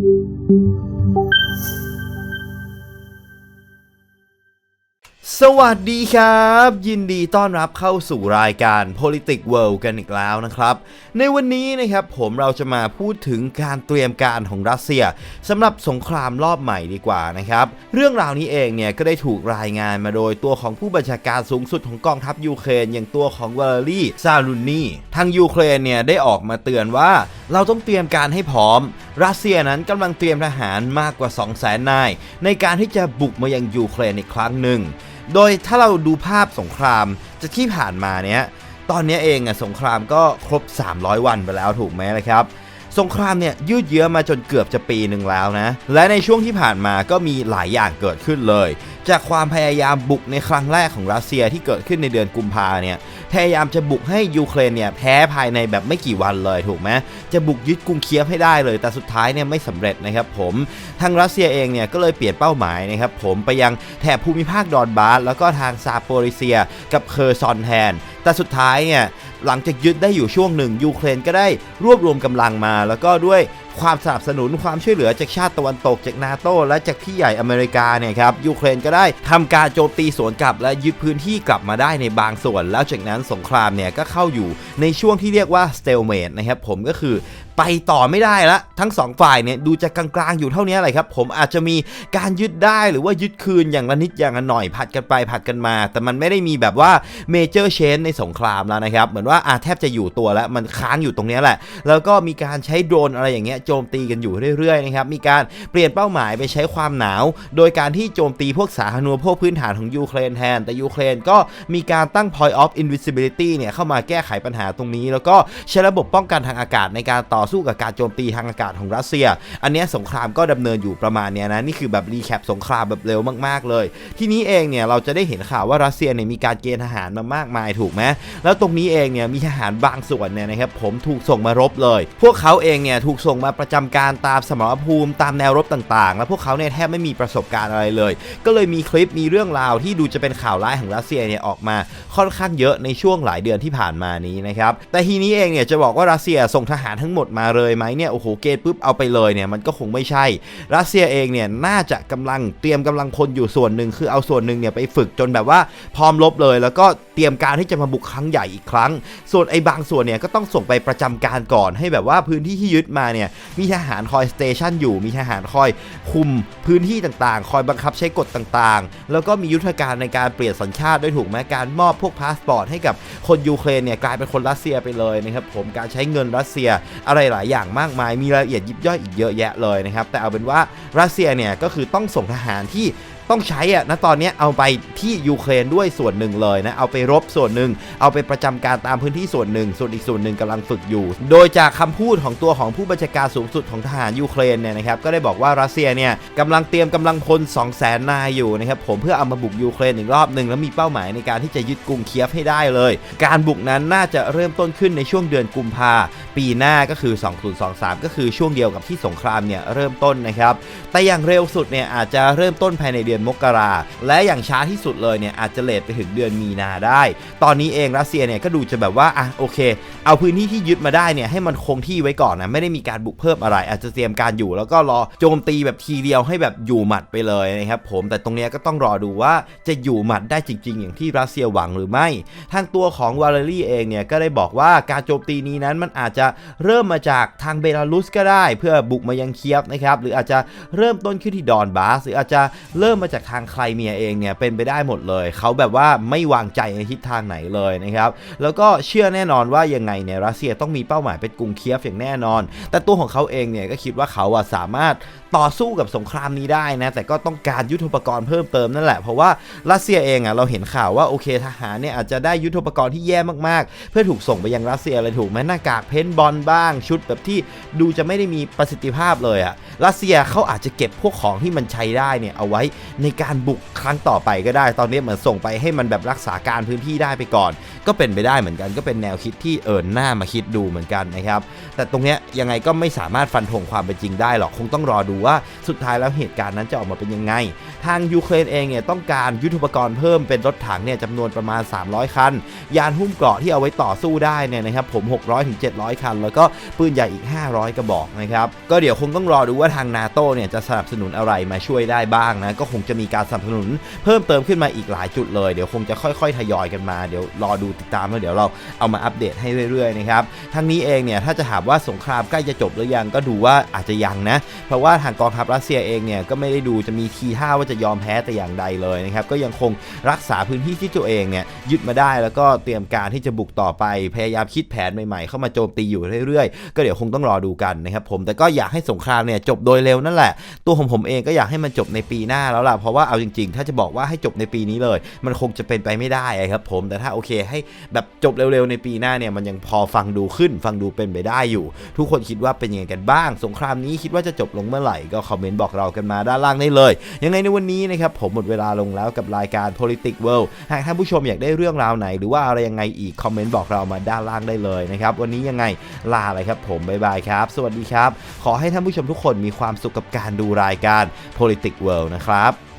Música สวัสดีครับ ยินดีต้อนรับเข้าสู่รายการ Politics World กันอีกแล้วนะครับ ในวันนี้นะครับผมเราจะมาพูดถึงการเตรียมการของรัสเซียสำหรับสงครามรอบใหม่ดีกว่านะครับ เรื่องราวนี้เองเนี่ยก็ได้ถูกรายงานมาโดยตัวของผู้บัญชาการสูงสุดของกองทัพยูเครนอย่างตัวของวาลารีซาลุนนีทางยูเครนเนี่ยได้ออกมาเตือนว่าเราต้องเตรียมการให้พร้อม รัสเซียนั้นกำลังเตรียมทหารมากกว่า 2 0 0 0 0 0นายในการที่จะบุกมายังยูเครนอีกครั้งหนึ่ง โดยถ้าเราดูภาพสงครามจะที่ผ่านมาเนี้ยตอนนี้เองอะสงครามก็ครบ 300 วันไปแล้วถูกไหมละครับ สงครามเนี่ยยืดเยื้อมาจนเกือบจะปีหนึ่งแล้วนะ และในช่วงที่ผ่านมาก็มีหลายอย่างเกิดขึ้นเลย จากความพยายามบุกในครั้งแรกของรัสเซียที่เกิดขึ้นในเดือนกุมภาเนี่ย พยายามจะบุกให้ยูเครนเนี่ยแพ้ภายในแบบไม่กี่วันเลยถูกไหมจะบุกยึดกรุงเคียฟให้ได้เลย แต่สุดท้ายเนี่ยไม่สำเร็จนะครับผมทางรัสเซียเองเนี่ยก็เลยเปลี่ยนเป้าหมายนะครับผมไปยังแถบภูมิภาคดอนบาสแล้วก็ทางซาโปริเซีย กับเคอร์ซอนแทน แต่สุดท้ายเนี่ยหลังจากยึดได้อยู่ช่วงหนึ่งยูเครนก็ได้รวบรวมกำลังมา แล้วก็ด้วย ความสนับสนุนความช่วยเหลือจากชาติตะวันตกจากนาโตและจากพี่ใหญ่อเมริกาเนี่ยครับยูเครนก็ได้ทำการโจมตีสวนกลับและยึดพื้นที่กลับมาได้ในบางส่วน แล้วจากนั้นสงครามเนี่ยก็เข้าอยู่ในช่วงที่เรียกว่า stalemate นะครับผมก็คือไปต่อไม่ได้ละทั้งสองฝ่ายเนี่ยดูจะกลางๆอยู่เท่านี้แหละครับ ผมอาจจะมีการยึดได้หรือว่ายึดคืนอย่างละนิดอย่างละหน่อยผัดกันไปผัดกันมา แต่มันไม่ได้มีแบบว่าเมเจอร์เชนในสงครามแล้วนะครับ เหมือนว่าอาแทบจะอยู่ตัวแล้วมันค้างอยู่ตรงนี้แหละ แล้วก็มีการใช้โดรนอะไรอย่างเงี้ยโจมตีกันอยู่เรื่อยๆนะครับมีการเปลี่ยนเป้าหมายไปใช้ความหนาว โดยการที่โจมตีพวกสาธารณูปโภคพื้นฐานของยูเครนแทน แต่ยูเครนก็มีการตั้ง point of invisibility เนี่ยเข้ามาแก้ไขปัญหาตรงนี้ แล้วก็ใช้ระบบป้องกันทางอากาศในการต่อ่อสู้กับการโจมตีทางอากาศของรัสเซีย อันนี้สงครามก็ดำเนินอยู่ประมาณเนี้ยนะนี่คือแบบรีแคปสงครามแบบเร็วมาก ๆ เลย ที่นี้เองเนี่ยเราจะได้เห็นข่าวว่ารัสเซียเนี่ยมีการเกณฑ์ทหารมามากมายถูกไหมแล้วตรงนี้เองเนี่ยมีทหารบางส่วนเนี่ยนะครับผมถูกส่งมารบเลย พวกเขาเองเนี่ยถูกส่งมาประจำการตามสมรภูมิตามแนวรบต่างๆ แล้วพวกเขาเนี่ยแทบไม่มีประสบการณ์อะไรเลย ก็เลยมีคลิปมีเรื่องราวที่ดูจะเป็นข่าวร้ายของรัสเซียเนี่ยออกมาค่อนข้างเยอะในช่วงหลายเดือนที่ผ่านมานี้นะครับแต่ทีนี้เองเนี่ยจะบอกว่ารัสเซียส่งทหารทั้งหมดมาเลยไหมเนี่ยโอ้โหเกณฑ์ปุ๊บเอาไปเลยเนี่ยมันก็คงไม่ใช่ รัสเซียเองเนี่ยน่าจะกำลังเตรียมกำลังพลอยู่ส่วนหนึ่งคือเอาส่วนหนึ่งเนี่ยไปฝึกจนแบบว่าพร้อมรบเลย แล้วก็เตรียมการที่จะมาบุกครั้งใหญ่อีกครั้ง ส่วนไอ้บางส่วนเนี่ยก็ต้องส่งไปประจำการก่อนให้แบบว่าพื้นที่ที่ยึดมาเนี่ยมีทหารคอยสเตชันอยู่มีทหารคอยคุมพื้นที่ต่างๆ คอยบังคับใช้กฎต่างๆ แล้วก็มียุทธการในการเปลี่ยนสัญชาติด้วยถูกไหมการมอบพวกพาสปอร์ตให้กับคนยูเครนเนี่ยกลายเป็นคนรัสเซียไปเลยนะครับผมการใช้เงินรัสเซียอะไรหลายอย่างมากมาย มีรายละเอียดยิบย่อยอีกเยอะแยะเลยนะครับ แต่เอาเป็นว่ารัสเซียเนี่ยก็คือต้องส่งทหารที่ ต้องใช้อะนะตอนนี้เอาไปที่ยูเครนด้วยส่วนหนึ่งเลยนะเอาไปรบส่วนหนึ่งเอาไปประจำการตามพื้นที่ส่วนหนึ่ง ส่วนอีกส่วนหนึ่งกำลังฝึกอยู่ โดยจากคำพูดของตัวของผู้บัญชาการสูงสุดของทหารยูเครนเนี่ยนะครับก็ได้บอกว่ารัสเซียเนี่ยกำลังเตรียมกำลังพล2 0 0 0 0 0นายอยู่นะครับผมเพื่อเอามาบุกยูเครนอีกรอบหนึ่งแล้วมีเป้าหมายในการที่จะยึดกรุงเคียฟให้ได้เลย การบุกนั้นน่าจะเริ่มต้นขึ้นในช่วงเดือนกุมภาปีหน้าก็คือ 2023 ก็คือช่วงเดียวกับที่สงครามเนี่ยเริ่มต้นนะครับแต่อย่างเร็วสุดเนี่ยอาจจะเริ่มต้นภายในเดือนมกราและอย่างช้าที่สุดเลยเนี่ยอาจจะเลทไปถึงเดือนมีนาได้ ตอนนี้เองรัสเซียเนี่ยก็ดูจะแบบว่าอะโอเค เอาพื้นที่ที่ยึดมาได้เนี่ยให้มันคงที่ไว้ก่อนนะไม่ได้มีการบุกเพิ่มอะไร อาจจะเตรียมการอยู่ แล้วก็รอโจมตีแบบทีเดียวให้แบบอยู่หมัดไปเลยนะครับผมแต่ตรงนี้ก็ต้องรอดูว่าจะอยู่หมัดได้จริง ๆ อย่างที่รัสเซียหวังหรือไม่ ทางตัวของวาเลรี่เองเนี่ยก็ได้บอกว่าการโจมตีนี้นั้นมันอาจจะเริ่มมาจากทางเบลารุสก็ได้ เพื่อบุกมายังเคียฟนะครับหรืออาจจะเริ่มต้นขึ้นที่ดอนบาสหรืออาจจะเริ่มมาจากทางไครเมียเองเนี่ยเป็นไปได้หมดเลย เขาแบบว่าไม่วางใจในทิศทางไหนเลยนะครับแล้วก็เชื่อแน่นอนว่ายังไงเนี่ยรัสเซียต้องมีเป้าหมายเป็นกรุงเคียฟอย่างแน่นอน แต่ตัวของเขาเองเนี่ยก็คิดว่าเขาอะสามารถต่อสู้กับสงครามนี้ได้นะแต่ก็ต้องการยุทธปกรณ์เพิ่มเติมนั่นแหละเพราะว่ารัสเซียเองอะเราเห็นข่าวว่าโอเคทหารเนี่ยอาจจะได้ยุทธปกรณ์ที่แย่มากๆ เพื่อถูกส่งไปยังรัสเซียเลยถูกไหมหน้ากากเพ้นบอลบ้าง ชุดแบบที่ดูจะไม่ได้มีประสิทธิภาพเลยอะรัสเซียเขาอาจจะเก็บพวกของที่มันใช้ได้เนี่ยเอาไว้ ในการบุกครั้งต่อไปก็ได้ ตอนนี้เหมือนส่งไปให้มันแบบรักษาการพื้นที่ได้ไปก่อน ก็เป็นไปได้เหมือนกันก็เป็นแนวคิดที่เอิญหน้ามาคิดดูเหมือนกันนะครับแต่ตรงเนี้ยยังไงก็ไม่สามารถฟันธงความเป็นจริงได้หรอกคงต้องรอดูว่าสุดท้ายแล้วเหตุการณ์นั้นจะออกมาเป็นยังไง ทางยูเครนเองเนี่ยต้องการยุทโธปกรณ์เพิ่มเป็นรถถังเนี่ยจำนวนประมาณ 300 คัน ยานหุ้มเกราะที่เอาไว้ต่อสู้ได้เนี่ยนะครับผม 600ถึง700 คัน แล้วก็ปืนใหญ่อีก 500 กระบอกนะครับก็เดี๋ยวคงต้องรอดูว่าทางนาโตเนี่ยจะสนับสนุนอะไรมาช่วยได้บ้างนะก็คงจะมีการสนับสนุนเพิ่มเติมขึ้นมาอีกหลายจุดเลย เดี๋ยวคงจะค่อยๆทยอยกันมา เดี๋ยวรอดูติดตามแล้วเดี๋ยวเราเอามาอัปเดตให้เรื่อยๆนะครับทางนี้เองเนี่ยถ้าจะถามว่าสงครามใกล้จะจบหรือยังก็ดูว่าอาจจะยังนะ เพราะว่าทางกองทัพรัสเซียเองเนี่ยก็ไม่ได้ดูจะมีทีท่าว่าจะยอมแพ้แต่อย่างใดเลยนะครับก็ยังคงรักษาพื้นที่ที่ตัวเองเนี่ยยึดมาได้แล้วก็เตรียมการที่จะบุกต่อไปพยายามคิดแผนใหม่ๆ เข้ามาโจมตีอยู่เรื่อยๆ ก็เดี๋ยวคงต้องรอดูกันนะครับผมแต่ก็อยากให้สงครามเนี่ยจบโดยเร็วนั่นแหละ ตัวของผมเองก็อยากให้มันจบในปีหน้าแล้วล่ะเพราะว่าเอาจริงๆถ้าจะบอกว่าให้จบในปีนี้เลย มันคงจะเป็นไปไม่ได้ครับผมแต่ถ้าโอเคให้แบบจบเร็วๆในปีหน้าเนี่ยมันยังพอฟังดูขึ้น ฟังดูเป็นไปได้อยู่ ทุกคนคิดว่าเป็นยังไงกันบ้าง สงครามนี้คิดว่าจะจบลงเมื่อไหร่ก็คอมเมนต์บอกเรากันมาด้านล่างได้เลย ยังไงในวันนี้นะครับผมหมดเวลาลงแล้วกับรายการ Politics World หากท่านผู้ชมอยากได้เรื่องราวไหน หรือว่าอะไรยังไงอีกคอมเมนต์บอกเรามาด้านล่างได้เลยนะครับวันนี้ยังไงลาเลยครับผมบ๊ายบายครับ สวัสดีครับ ขอให้ท่านผู้ชมทุกคนมีความสุขกับการดูรายการ Politics World นะครับ